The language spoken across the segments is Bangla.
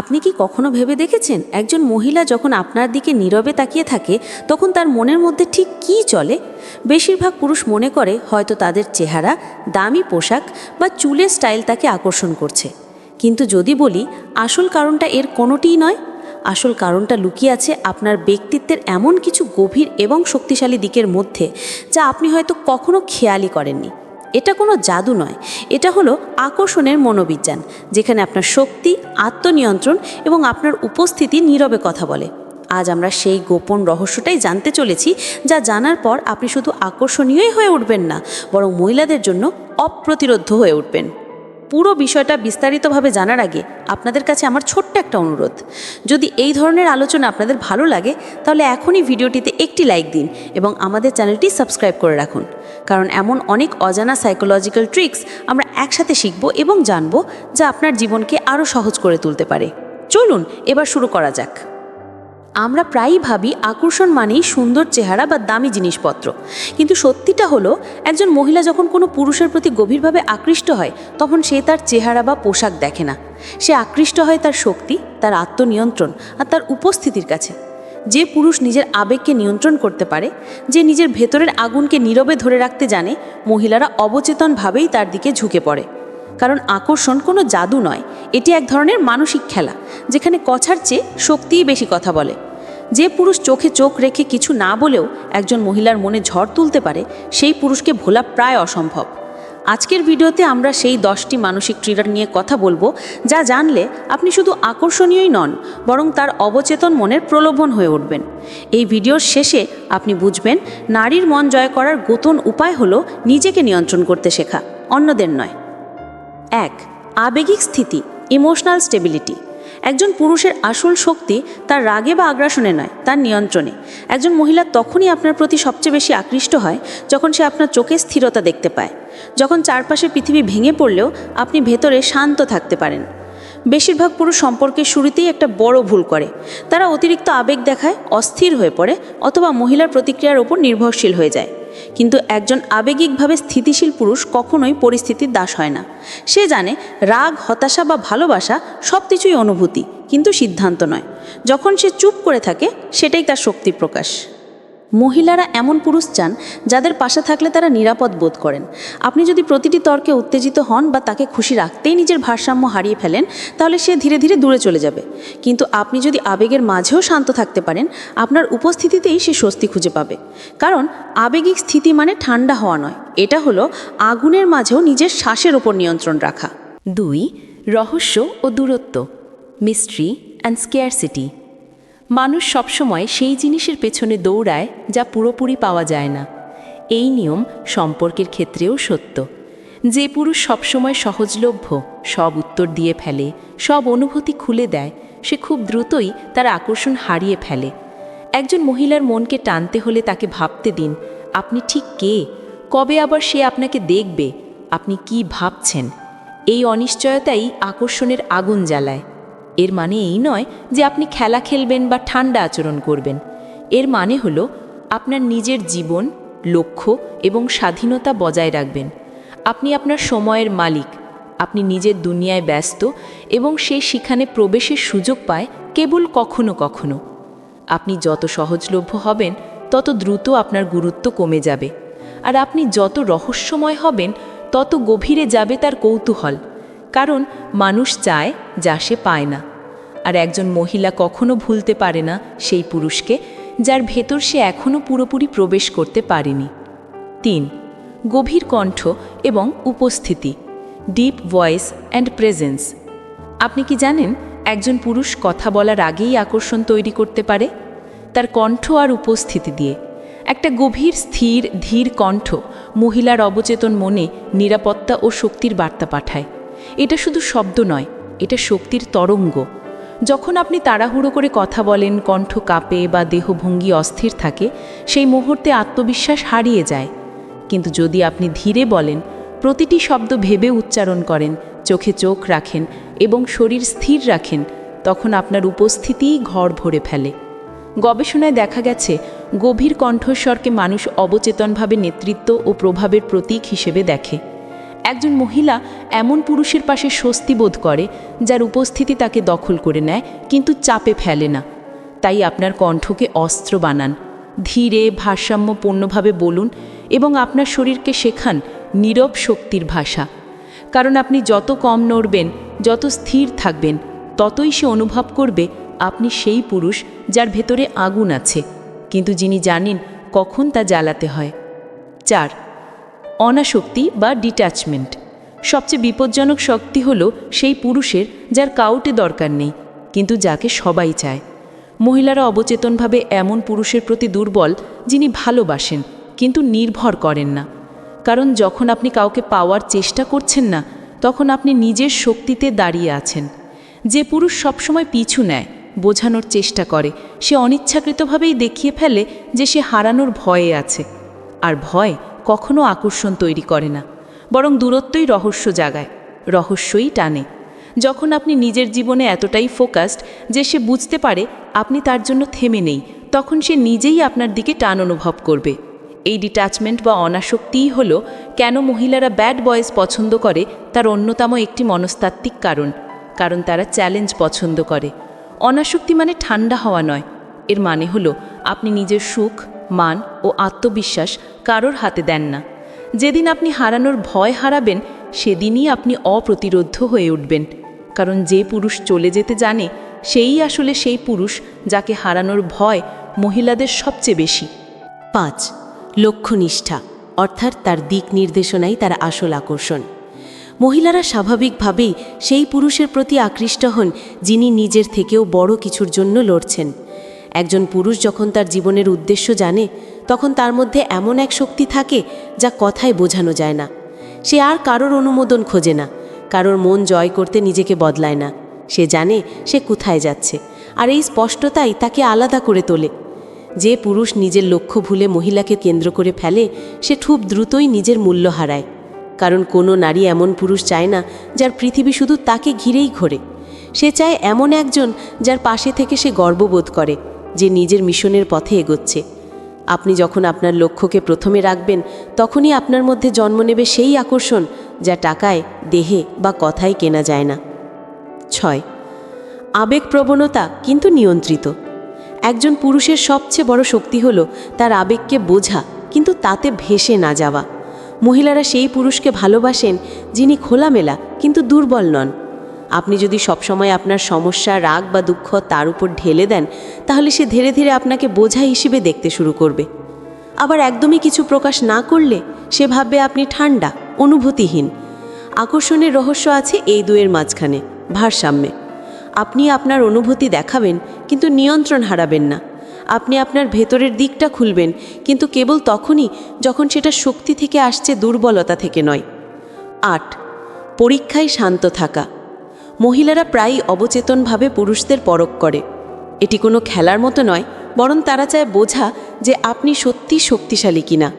আপনি কি কখনো ভেবে দেখেছেন, একজন মহিলা যখন আপনার দিকে নীরবে তাকিয়ে থাকে, তখন তার মনের মধ্যে ঠিক কী চলে? বেশিরভাগ পুরুষ মনে করে হয়তো তাদের চেহারা, দামি পোশাক বা চুলের স্টাইল তাকে আকর্ষণ করছে। কিন্তু যদি বলি, আসল কারণটা এর কোনোটিই নয়। আসল কারণটা লুকিয়ে আছে আপনার ব্যক্তিত্বের এমন কিছু গভীর এবং শক্তিশালী দিকের মধ্যে, যা আপনি হয়তো কখনো খেয়ালই করেননি। এটা কোনো জাদু নয়। এটা হলো আকর্ষণের মনোবিজ্ঞান, যেখানে আপনার শক্তি, আত্মনিয়ন্ত্রণ এবং আপনার উপস্থিতি নীরবে কথা বলে। আজ আমরা সেই গোপন রহস্যটাই জানতে চলেছি, যা জানার পর আপনি শুধু আকর্ষণীয়ই হয়ে উঠবেন না, বরং মহিলাদের জন্য অপ্রতিরোধ্য হয়ে উঠবেন। পুরো বিষয়টা বিস্তারিতভাবে জানার আগে আপনাদের কাছে আমার ছোট্ট একটা অনুরোধ। যদি এই ধরনের আলোচনা আপনাদের ভালো লাগে, তাহলে এখনই ভিডিওটিতে একটি লাইক দিন এবং আমাদের চ্যানেলটি সাবস্ক্রাইব করে রাখুন। কারণ এমন অনেক অজানা সাইকোলজিক্যাল ট্রিক্স আমরা একসাথে শিখব এবং জানব যা আপনার জীবনকে আরও সহজ করে তুলতে পারে। চলুন, এবার শুরু করা যাক। আমরা প্রায়ই ভাবি আকর্ষণ মানেই সুন্দর চেহারা বা দামি জিনিসপত্র। কিন্তু সত্যিটা হলো, একজন মহিলা যখন কোনো পুরুষের প্রতি গভীরভাবে আকৃষ্ট হয়, তখন সে তার চেহারা বা পোশাক দেখে না। সে আকৃষ্ট হয় তার শক্তি, তার আত্মনিয়ন্ত্রণ আর তার উপস্থিতির কাছে। যে পুরুষ নিজের আবেগকে নিয়ন্ত্রণ করতে পারে, যে নিজের ভেতরের আগুনকে নীরবে ধরে রাখতে জানে, মহিলারা অবচেতনভাবেই তার দিকে ঝুঁকে পড়ে। কারণ আকর্ষণ কোনো জাদু নয়, এটি এক ধরনের মানসিক খেলা, যেখানে কথার চেয়ে শক্তিই বেশি কথা বলে। যে পুরুষ চোখে চোখ রেখে কিছু না বলেও একজন মহিলার মনে ঝড় তুলতে পারে, সেই পুরুষকে ভোলা প্রায় অসম্ভব। আজকের ভিডিওতে আমরা সেই দশটি মানসিক ট্রিগার নিয়ে কথা বলব, যা জানলে আপনি শুধু আকর্ষণীয়ই নন, বরং তার অবচেতন মনের প্রলোভন হয়ে উঠবেন। এই ভিডিওর শেষে আপনি বুঝবেন, নারীর মন জয় করার গোতন উপায় হলো নিজেকে নিয়ন্ত্রণ করতে শেখা, অন্যদের নয়। এক, আবেগিক স্থিতি ইমোশনাল স্টেবিলিটি একজন পুরুষের আসল শক্তি তার রাগে বা আগ্রাসনে নয়, তার নিয়ন্ত্রণে। একজন মহিলা তখনই আপনার প্রতি সবচেয়ে বেশি আকৃষ্ট হয়, যখন সে আপনার চোখে স্থিরতা দেখতে পায়। যখন চারপাশে পৃথিবী ভেঙে পড়লেও আপনি ভেতরে শান্ত থাকতে পারেন। বেশিরভাগ পুরুষ সম্পর্কের শুরুতেই একটা বড় ভুল করে। তারা অতিরিক্ত আবেগ দেখায়, অস্থির হয়ে পড়ে, অথবা মহিলার প্রতিক্রিয়ার ওপর নির্ভরশীল হয়ে যায়। কিন্তু একজন আবেগিকভাবে স্থিতিশীল পুরুষ কখনোই পরিস্থিতির দাস হয় না। সে জানে রাগ, হতাশা বা ভালোবাসা সব কিছুই অনুভূতি, কিন্তু সিদ্ধান্ত নয়। যখন সে চুপ করে থাকে, সেটাই তার শক্তি প্রকাশ। মহিলারা এমন পুরুষ চান যাদের পাশে থাকলে তারা নিরাপদ বোধ করেন। আপনি যদি প্রতিটি তর্কে উত্তেজিত হন বা তাকে খুশি রাখতেই নিজের ভারসাম্য হারিয়ে ফেলেন, তাহলে সে ধীরে ধীরে দূরে চলে যাবে। কিন্তু আপনি যদি আবেগের মাঝেও শান্ত থাকতে পারেন, আপনার উপস্থিতিতেই সে স্বস্তি খুঁজে পাবে। কারণ আবেগিক স্থিতি মানে ঠান্ডা হওয়া নয়, এটা হলো আগুনের মাঝেও নিজের শ্বাসের ওপর নিয়ন্ত্রণ রাখা। দুই, রহস্য ও দূরত্ব, মিস্ট্রি অ্যান্ড স্কেয়ারসিটি। মানুষ সবসময় সেই জিনিসের পেছনে দৌড়ায় যা পুরোপুরি পাওয়া যায় না। এই নিয়ম সম্পর্কের ক্ষেত্রেও সত্য। যে পুরুষ সবসময় সহজলভ্য, সব উত্তর দিয়ে ফেলে, সব অনুভূতি খুলে দেয়, সে খুব দ্রুতই তার আকর্ষণ হারিয়ে ফেলে। একজন মহিলার মনকে টানতে হলে তাকে ভাবতে দিন, আপনি ঠিক কে? কবে আবার সে আপনাকে দেখবে? আপনি কি ভাবছেন? এই অনিশ্চয়তাই আকর্ষণের আগুন জ্বালায়। এর মানে এই নয় যে আপনি খেলা খেলবেন বা ঠান্ডা আচরণ করবেন। এর মানে হলো, আপনার নিজের জীবন, লক্ষ্য এবং স্বাধীনতা বজায় রাখবেন। আপনি আপনার সময়ের মালিক, আপনি নিজের দুনিয়ায় ব্যস্ত এবং সে সেখানে প্রবেশের সুযোগ পায় কেবল কখনো কখনো। আপনি যত সহজলভ্য হবেন, তত দ্রুত আপনার গুরুত্ব কমে যাবে। আর আপনি যত রহস্যময় হবেন, তত গভীরে যাবে তার কৌতূহল। কারণ মানুষ চায় যা সে পায় না। আর একজন মহিলা কখনো ভুলতে পারে না সেই পুরুষকে, যার ভেতর সে এখনও পুরোপুরি প্রবেশ করতে পারেনি। তিন, গভীর কণ্ঠ এবং উপস্থিতি ডিপ ভয়েস অ্যান্ড প্রেজেন্স আপনি কি জানেন একজন পুরুষ কথা বলার আগেই আকর্ষণ তৈরি করতে পারে? তার কণ্ঠ আর উপস্থিতি দিয়ে। একটা গভীর, স্থির, ধীর কণ্ঠ মহিলার অবচেতন মনে নিরাপত্তা ও শক্তির বার্তা পাঠায়। এটা শুধু শব্দ নয়, এটা শক্তির তরঙ্গ। যখন আপনি তাড়াহুড়ো করে কথা বলেন, কণ্ঠ কাঁপে বা দেহভঙ্গি অস্থির থাকে, সেই মুহূর্তে আত্মবিশ্বাস হারিয়ে যায়। কিন্তু যদি আপনি ধীরে বলেন, প্রতিটি শব্দ ভেবে উচ্চারণ করেন, চোখে চোখ রাখেন এবং শরীর স্থির রাখেন, তখন আপনার উপস্থিতিই ঘর ভরে ফেলে। গবেষণায় দেখা গেছে, গভীর কণ্ঠস্বরকে মানুষ অবচেতনভাবে নেতৃত্ব ও প্রভাবের প্রতীক হিসেবে দেখে। একজন মহিলা এমন পুরুষের পাশে স্বস্তি বোধ করে, যার উপস্থিতি তাকে দখল করে নেয়, কিন্তু চাপে ফেলে না। তাই আপনার কণ্ঠকে অস্ত্র বানান। ধীরে, ভারসাম্যপূর্ণভাবে বলুন এবং আপনার শরীরকে শেখান নীরব শক্তির ভাষা। কারণ আপনি যত কম নড়বেন, যত স্থির থাকবেন, ততই সে অনুভব করবে আপনি সেই পুরুষ যার ভেতরে আগুন আছে। কিন্তু যিনি জানেন কখন তা জ্বালাতে হয়। চার অনাসক্তি বা ডিট্যাচমেন্ট সবচেয়ে বিপজ্জনক শক্তি হল সেই পুরুষের যার কাউটে দরকার নেই, কিন্তু যাকে সবাই চায়। মহিলারা অবচেতনভাবে এমন পুরুষের প্রতি দুর্বল, যিনি ভালোবাসেন, কিন্তু নির্ভর করেন না। কারণ যখন আপনি কাউকে পাওয়ার চেষ্টা করছেন না, তখন আপনি নিজের শক্তিতে দাঁড়িয়ে আছেন। যে পুরুষ সবসময় পিছু নেয়, বোঝানোর চেষ্টা করে, সে অনিচ্ছাকৃতভাবেই দেখিয়ে ফেলে যে সে হারানোর ভয়ে আছে। আর ভয় কখনো আকর্ষণ তৈরি করে না, বরং দূরত্বই রহস্য জাগায়, রহস্যই টানে। যখন আপনি নিজের জীবনে এতটাই ফোকাসড যে সে বুঝতে পারে আপনি তার জন্য থেমে নেই, তখন সে নিজেই আপনার দিকে টান অনুভব করবে। এই ডিট্যাচমেন্ট বা অনাসক্তিই হল কেন মহিলারা ব্যাড বয়েজ পছন্দ করে তার অন্যতম একটি মনস্তাত্ত্বিক কারণ কারণ তারা চ্যালেঞ্জ পছন্দ করে। অনাসক্তি মানে ঠান্ডা হওয়া নয়, এর মানে হলো আপনি নিজের সুখ মান ও আত্মবিশ্বাস কারোর হাতে দেন না। যেদিন আপনি হারানোর ভয় হারাবেন, সেদিনই আপনি অপ্রতিরোধ্য হয়ে উঠবেন। কারণ যে পুরুষ চলে যেতে জানে, সেই আসলে সেই পুরুষ যাকে হারানোর ভয় মহিলাদের সবচেয়ে বেশি। পাঁচ, লক্ষ্যনিষ্ঠা, অর্থাৎ তার দিক নির্দেশনাই তার আসল আকর্ষণ। মহিলারা স্বাভাবিকভাবেই সেই পুরুষের প্রতি আকৃষ্ট হন যিনি নিজের থেকেও বড় কিছুর জন্য লড়ছেন। একজন পুরুষ যখন তার জীবনের উদ্দেশ্য জানে, তখন তার মধ্যে এমন এক শক্তি থাকে যা কথায় বোঝানো যায় না। সে আর কারোর অনুমোদন খোঁজে না, কারোর মন জয় করতে নিজেকে বদলায় না। সে জানে সে কোথায় যাচ্ছে, আর এই স্পষ্টতাই তাকে আলাদা করে তোলে। যে পুরুষ নিজের লক্ষ্য ভুলে মহিলাকে কেন্দ্র করে ফেলে, সে খুব দ্রুতই নিজের মূল্য হারায়। কারণ কোনো নারী এমন পুরুষ চায় না, যার পৃথিবী শুধু তাকে ঘিরেই ঘোরে। সে চায় এমন একজন যার পাশে থেকে সে গর্ববোধ করে। যে নিজের মিশনের পথে এগোচ্ছে। আপনি যখন আপনার লক্ষ্যকে প্রথমে রাখবেন, তখনই আপনার মধ্যে জন্ম নেবে সেই আকর্ষণ যা টাকায়, দেহে বা কথায় কেনা যায় না। ছয় আবেগপ্রবণতা কিন্তু নিয়ন্ত্রিত। একজন পুরুষের সবচেয়ে বড় শক্তি হলো তার আবেগকে বোঝা, কিন্তু তাতে ভেসে না যাওয়া। মহিলারা সেই পুরুষকে ভালোবাসেন যিনি খোলামেলা কিন্তু দুর্বল নন। আপনি যদি সবসময় আপনার সমস্যা, রাগ বা দুঃখ তার উপর ঢেলে দেন, তাহলে সে ধীরে ধীরে আপনাকে বোঝা হিসেবে দেখতে শুরু করবে। আবার একদমই কিছু প্রকাশ না করলে সে ভাববে আপনি ঠান্ডা, অনুভূতিহীন। আকর্ষণের রহস্য আছে এই দুয়ের মাঝখানে, ভারসাম্যে। আপনি আপনার অনুভূতি দেখাবেন, কিন্তু নিয়ন্ত্রণ হারাবেন না। আপনি আপনার ভেতরের দিকটা খুলবেন, কিন্তু কেবল তখনই যখন সেটা শক্তি থেকে আসছে দুর্বলতা থেকে নয়। আট, পরীক্ষায় শান্ত থাকা। মহিলারা প্রায়ই অবচেতনভাবে পুরুষদের পরখ করে। এটি কোনো খেলার মতো নয়, বরং তারা চায় বোঝা যে আপনি সত্যি শক্তিশালী কিনা।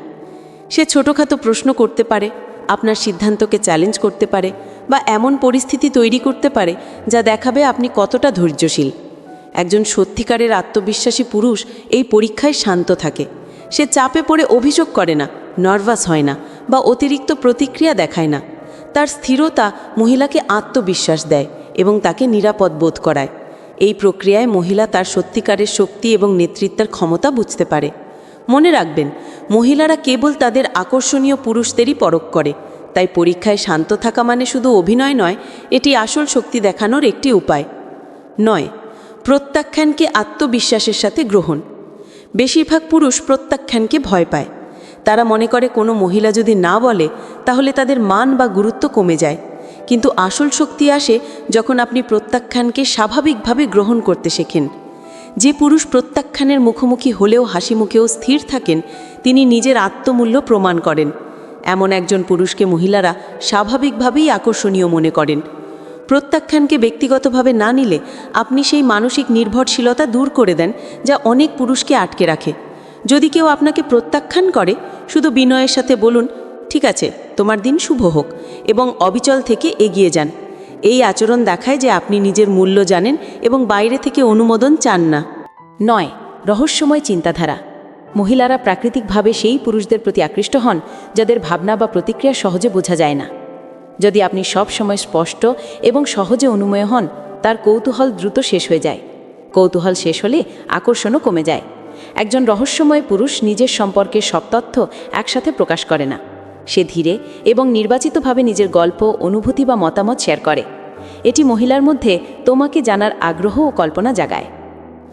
সে ছোটোখাটো প্রশ্ন করতে পারে, আপনার সিদ্ধান্তকে চ্যালেঞ্জ করতে পারে, বা এমন পরিস্থিতি তৈরি করতে পারে যা দেখাবে আপনি কতটা ধৈর্যশীল। একজন সত্যিকারের আত্মবিশ্বাসী পুরুষ এই পরীক্ষায় শান্ত থাকে। সে চাপে পড়ে অভিযোগ করে না নার্ভাস হয় না, বা অতিরিক্ত প্রতিক্রিয়া দেখায় না। তার স্থিরতা মহিলাকে আত্মবিশ্বাস দেয় এবং তাকে নিরাপদ বোধ করায়। এই প্রক্রিয়ায় মহিলা তার সত্যিকারের শক্তি এবং নেতৃত্বের ক্ষমতা বুঝতে পারে। মনে রাখবেন, মহিলারা কেবল তাদের আকর্ষণীয় পুরুষদেরই পরখ করে, তাই পরীক্ষায় শান্ত থাকা মানে শুধু অভিনয় নয়, এটি আসল শক্তি দেখানোর একটি উপায়। নয়, প্রত্যাখ্যানকে আত্মবিশ্বাসের সাথে গ্রহণ। বেশিরভাগ পুরুষ প্রত্যাখ্যানকে ভয় পায়। তারা মনে করে কোনো মহিলা যদি না বলে, তাহলে তাদের মান বা গুরুত্ব কমে যায়। কিন্তু আসল শক্তি আসে যখন আপনি প্রত্যাখ্যানকে স্বাভাবিকভাবে গ্রহণ করতে শেখেন। যে পুরুষ প্রত্যাখ্যানের মুখোমুখি হলেও হাসি মুখেও স্থির থাকেন, তিনি নিজের আত্মমূল্য প্রমাণ করেন। এমন একজন পুরুষকে মহিলারা স্বাভাবিকভাবেই আকর্ষণীয় মনে করেন। প্রত্যাখ্যানকে ব্যক্তিগতভাবে না নিলে আপনি সেই মানসিক নির্ভরশীলতা দূর করে দেন, যা অনেক পুরুষকে আটকে রাখে। যদি কেউ আপনাকে প্রত্যাখ্যান করে শুধু বিনয়ের সাথে বলুন, ঠিক আছে, তোমার দিন শুভ হোক এবং অবিচল থেকে এগিয়ে যান। এই আচরণ দেখায় যে আপনি নিজের মূল্য জানেন এবং বাইরে থেকে অনুমোদন চান না। নয়, রহস্যময় চিন্তাধারা। মহিলারা প্রাকৃতিকভাবে সেই পুরুষদের প্রতি আকৃষ্ট হন, যাদের ভাবনা বা প্রতিক্রিয়া সহজে বোঝা যায় না। যদি আপনি সব সময় স্পষ্ট এবং সহজে অনুময় হন, তার কৌতূহল দ্রুত শেষ হয়ে যায়। কৌতূহল শেষ হলে আকর্ষণও কমে যায়। একজন রহস্যময় পুরুষ নিজের সম্পর্কে সব তথ্য একসাথে প্রকাশ করে না। সে ধীরে এবং নির্বাচিতভাবে নিজের গল্প, অনুভূতি বা মতামত শেয়ার করে। এটি মহিলার মধ্যে তোমাকে জানার আগ্রহ ও কল্পনা জাগায়।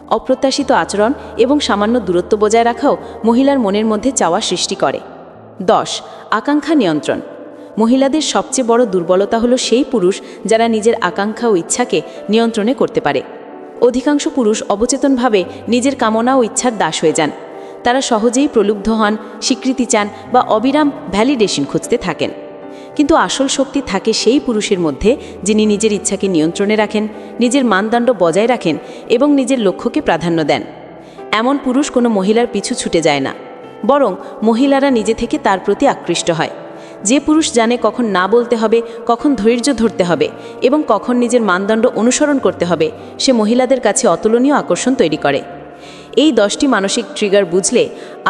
অপ্রত্যাশিত আচরণ এবং সামান্য দূরত্ব বজায় রাখাও মহিলার মনের মধ্যে চাওয়া সৃষ্টি করে। দশ, আকাঙ্ক্ষা নিয়ন্ত্রণ। মহিলাদের সবচেয়ে বড় দুর্বলতা হলো সেই পুরুষ যারা নিজের আকাঙ্ক্ষা ও ইচ্ছাকে নিয়ন্ত্রণে করতে পারে। অধিকাংশ পুরুষ অবচেতনভাবে নিজের কামনা ও ইচ্ছার দাস হয়ে যান। তারা সহজেই প্রলুব্ধ হন, স্বীকৃতি চান বা অবিরাম ভ্যালিডেশন খুঁজতে থাকেন। কিন্তু আসল শক্তি থাকে সেই পুরুষের মধ্যে যিনি নিজের ইচ্ছাকে নিয়ন্ত্রণে রাখেন, নিজের মানদণ্ড বজায় রাখেন এবং নিজের লক্ষ্যকে প্রাধান্য দেন। এমন পুরুষ কোনো মহিলার পিছু ছুটে যায় না। বরং মহিলারা নিজে থেকে তার প্রতি আকৃষ্ট হয়। যে পুরুষ জানে কখন না বলতে হবে, কখন ধৈর্য ধরতে হবে এবং কখন নিজের মানদণ্ড অনুসরণ করতে হবে, সে মহিলাদের কাছে অতুলনীয় আকর্ষণ তৈরি করে। এই দশটি মানসিক ট্রিগার বুঝলে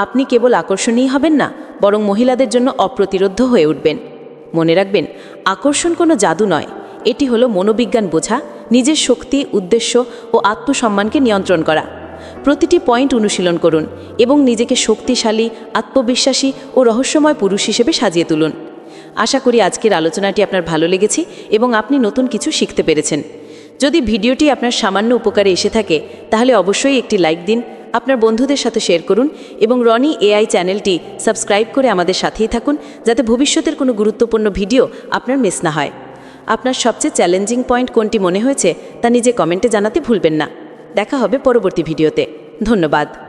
আপনি কেবল আকর্ষণীয় হবেন না, বরং মহিলাদের জন্য অপ্রতিরোধ্য হয়ে উঠবেন। মনে রাখবেন, আকর্ষণ কোনো জাদু নয়, এটি হলো মনোবিজ্ঞান বোঝা, নিজের শক্তি, উদ্দেশ্য ও আত্মসম্মানকে নিয়ন্ত্রণ করা। প্রতিটি পয়েন্ট অনুশীলন করুন এবং নিজেকে শক্তিশালী, আত্মবিশ্বাসী ও রহস্যময় পুরুষ হিসেবে সাজিয়ে তুলুন। আশা করি আজকের আলোচনাটি আপনার ভালো লেগেছে এবং আপনি নতুন কিছু শিখতে পেরেছেন। যদি ভিডিওটি আপনার সামান্য উপকারে এসে থাকে, তাহলে অবশ্যই একটি লাইক দিন, আপনার বন্ধুদের সাথে শেয়ার করুন এবং রনি এআই চ্যানেলটি সাবস্ক্রাইব করে আমাদের সাথেই থাকুন যাতে ভবিষ্যতের কোনো গুরুত্বপূর্ণ ভিডিও আপনার মিস না হয়। আপনার সবচেয়ে চ্যালেঞ্জিং পয়েন্ট কোনটি মনে হয়েছে, তা নিজে কমেন্টে জানাতে ভুলবেন না। দেখা হবে পরবর্তী ভিডিওতে। ধন্যবাদ।